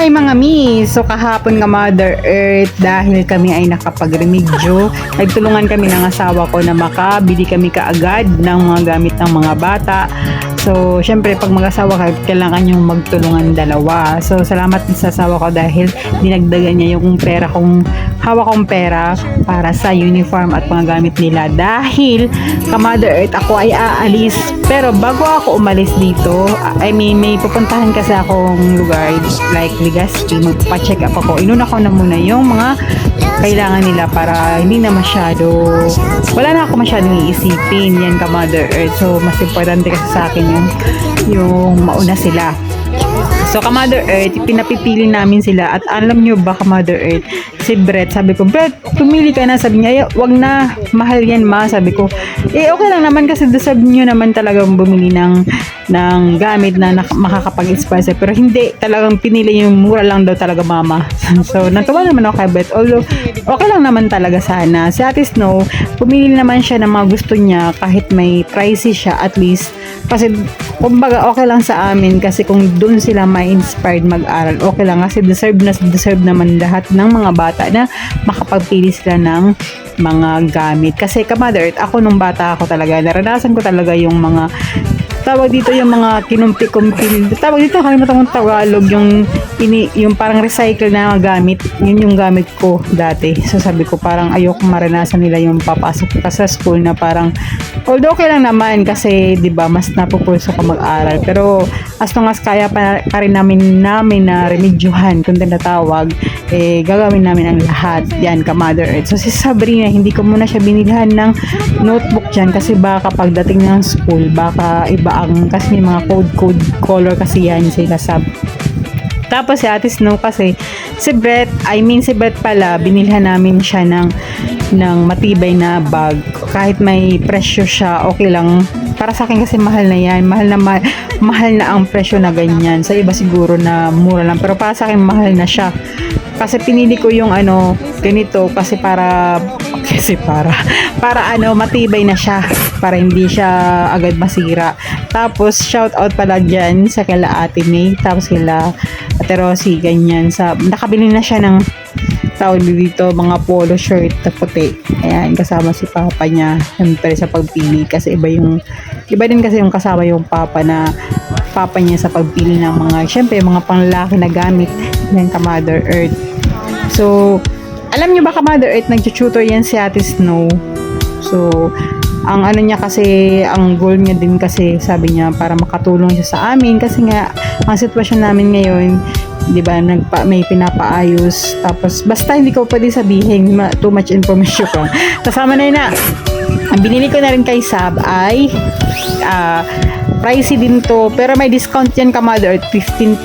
Hi mga mi! So kahapon nga Mother Earth dahil kami ay nakapag-remedyo, nagtulungan kami ng asawa ko na makabili kami kaagad ng mga gamit ng mga bata. So, syempre, pag mag-asawa ka, kailangan yung magtulungan dalawa. So, salamat sa asawa ko dahil dinagdagan niya yung pera kong, hawak kong pera para sa uniform at mga gamit nila. Dahil, ka Mother Earth, ako ay aalis. Pero bago ako umalis dito, I mean, may pupuntahan kasi akong lugar like Legazpi, magpa-check up ako. Inuna ko na muna yung mga kailangan nila para hindi na masyado wala na ako masyadong iisipin yan ka Mother Earth so mas importante kasi sa akin yung mauna sila So, ka Mother Earth, pinapipili namin sila at alam nyo ba ka Mother Earth, si Brett, sabi ko, Brett, tumili ka na, sabi niya, "Ay, wag na, mahal yan ma, sabi ko, eh okay lang naman kasi deserve nyo naman talagang bumili ng, ng gamit na makakapag-inspire pero hindi, talagang pinili yung mura lang daw talaga mama. so, natuwa naman ako kay Brett, although, okay lang naman talaga sana. Si Ate Snow, pumili naman siya ng mga gusto niya kahit may pricey siya, at least, kasi kumbaga okay lang sa amin kasi kung doon sila may inspired mag-aral okay lang. Kasi deserve na deserve naman lahat ng mga bata na makapagpili sila ng mga gamit. Kasi ka mother ako nung bata ako talaga naranasan ko talaga yung mga tawag dito yung mga kinumpi-kumpi tawag dito kalimutan kong Tagalog yung ini, yung parang recycle na gamit. Yun yung gamit ko dati. So sabi ko parang ayoko maranasan nila yung papasok ka sa school na parang although okay lang naman kasi 'di ba mas napupulso ka mag-aral. Pero as long as kaya pa, pa rin namin namin na remedyohan kung tinatawag eh gagawin namin ang lahat yan ka Mother Earth. So si Sabrina hindi ko muna siya binilhan ng notebook dyan kasi baka pagdating ng school baka iba ang kasi may mga code code color kasi yan sila sab tapos si Ate Snow kasi si Brett, I mean si Brett pala, binilhan namin siya ng ng matibay na bag. Kahit may presyo siya, okay lang. Para sa akin kasi mahal na yan. Mahal na ma- mahal na ang presyo na ganyan. Sa iba siguro na mura lang. Pero para sa akin mahal na siya. Kasi pinili ko yung ano, ganito kasi para kasi para para ano matibay na siya. Para hindi siya agad masira. Tapos shout out pala dyan sa kila ate May tapos kila ate Rosie ganyan. Sa nakabili na siya ng tawag dito mga polo shirt na puti. Ayan kasama si papa niya. Syempre sa pagpili. Kasi iba yung iba din kasi yung kasama yung papa na papa niya sa pagpili ng mga syempre mga panlalaki na gamit ka Mother Earth. So alam niyo ba ka Mother Earth nag-tutor yan si Ate Snow? So ang ano niya kasi ang goal niya din kasi sabi niya para makatulong siya sa amin. Kasi nga ang sitwasyon namin ngayon 'di ba nagpa may pinapaayos. Tapos basta hindi ko pwede sabihin ma, too much information ko. Kasama na yun na. Ang binili ko na rin kay Sab ay ah, pricey din to pero may discount yan ka mother 15%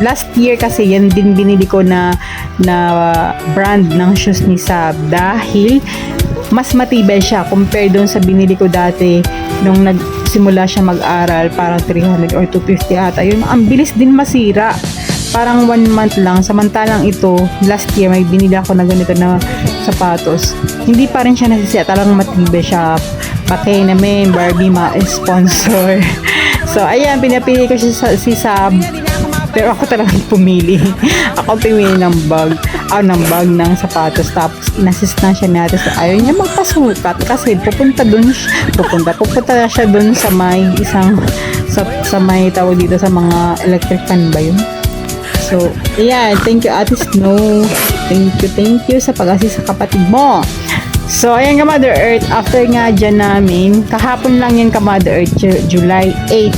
last year kasi yan din binili ko na na brand ng shoes ni Sab. Dahil mas matibay siya compare doon sa binili ko dati nung nagsimula siya mag-aral parang 300 or 250 ata. Yun ang bilis din masira. Parang one month lang. Samantalang ito last year may binili ako na ganito na sapatos. Hindi pa rin siya nasisiya talagang matibay siya patay namin Barbie ma sponsor so ayan pinapili ko sa, si Sab pero ako talagang pumili. ako pumili ng bag. Ah, ng bag ng sapatos. Tapos, inassist na siya natin. So, ayaw niya magpasukat kasi pupunta dun, pupunta, pupunta siya dun sa may isang, sa, sa may tawag dito sa mga electric fan ba yun? So, ayan. Thank you, Ate Snow. Thank you, thank you sa pag-assist sa kapatid mo. So, ayan ka Mother Earth. After nga dyan namin, kahapon lang yan ka Mother Earth, Ju- July 8.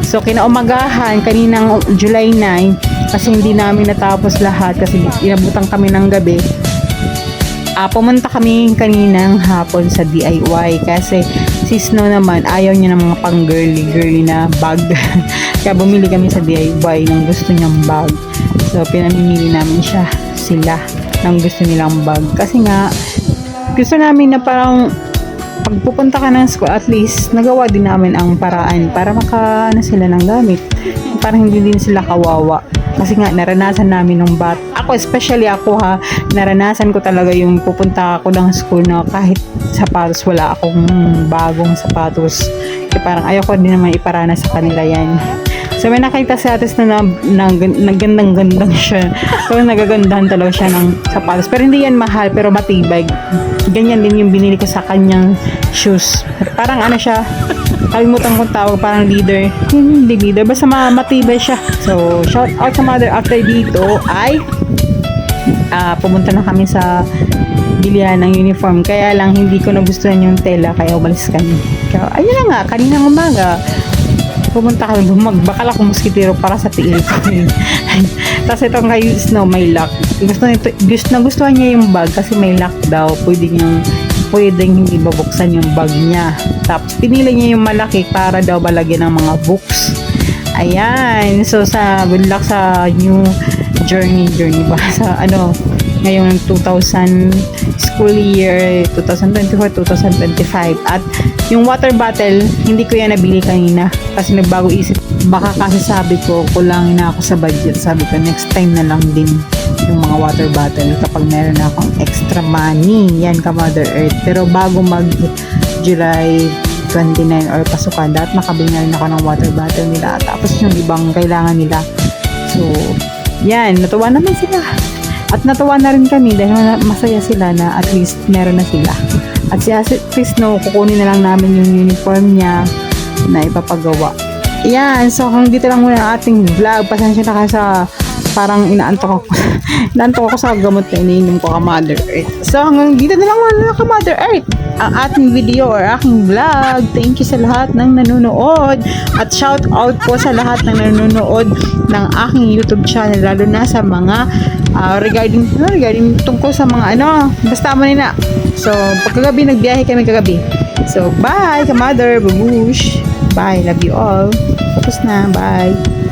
So, kinaumagahan, kaninang July 9, kasi hindi namin natapos lahat kasi inabutan kami ng gabi. Ah, pumunta kami kaninang hapon sa DIY kasi si Snow naman ayaw niya ng mga pang girly girly na bag. Kaya bumili kami sa DIY ng gusto niyang bag. So pinamimili namin siya sila ng gusto nilang bag kasi nga gusto namin na parang pag pupunta ka ng school, at least nagawa din namin ang paraan para maka ano sila ng gamit. Para hindi din sila kawawa. Kasi nga, naranasan namin nung bat. Ako, especially ako ha, naranasan ko talaga yung pupunta ako ng school na kahit sapatos, wala akong bagong sapatos. Kaya parang ayoko din naman iparana sa kanila yan. So may nakita si Atis na, na, na, nagandang-gandang siya. So nagagandahan talaga siya ng sapatos. Pero hindi yan mahal, pero matibay. Ganyan din yung binili ko sa kanyang shoes. Parang ano siya, kalimutan kong tawag, parang leader. Hindi leader, basta ma- matibay siya. So, shout out sa mother after dito ay ah, pumunta na kami sa bilihan ng uniform. Kaya lang hindi ko nagustuhan yung tela kaya umalis kami. Kaya, ayun na nga, kaninang umaga, pumunta kami, magbakal ako mosquitero para sa tiil ko. Tapos itong kay Snow may lock. Gusto, nito, gusto, nagustuhan niya yung bag kasi may lock daw. Pwede niyang pwedeng hindi babuksan yung bag niya. Tapos pinili niya yung malaki para daw balagyan ng mga books. Ayan. So sa good luck sa new journey journey ba sa ano ngayong 2000 school year 2024-2025 at yung water bottle hindi ko yan nabili kanina kasi nagbago isip. Baka kasi sabi ko kulangin na ako sa budget. Sabi ko next time na lang din yung mga water bottle kapag meron na akong extra money. Yan ka Mother Earth. Pero bago mag July 29 or pasukan dapat makabili na rin ako ng water bottle nila. Tapos yung ibang kailangan nila. So yan natuwa naman sila at natuwa na rin kami dahil masaya sila na at least meron na sila. At si Ate Chris no kukunin na lang namin yung uniform niya na ipapagawa. Yan so hanggang dito lang muna ang ating vlog. Pasensya na kayo sa parang inaantok ako inaantok ako sa gamot na iniinom ko ka Mother Earth so hanggang dito na lang muna ka Mother Earth ang ating video or aking vlog. Thank you sa lahat ng nanonood. At shout out po sa lahat ng nanonood ng aking YouTube channel. Lalo na sa mga ah, regarding, ano, regarding tungkol sa mga ano. Basta mo na. So, pagkagabi, nagbiyahe kami kagabi. So, bye, ka mother, babush. Bye, love you all. Tapos na, bye.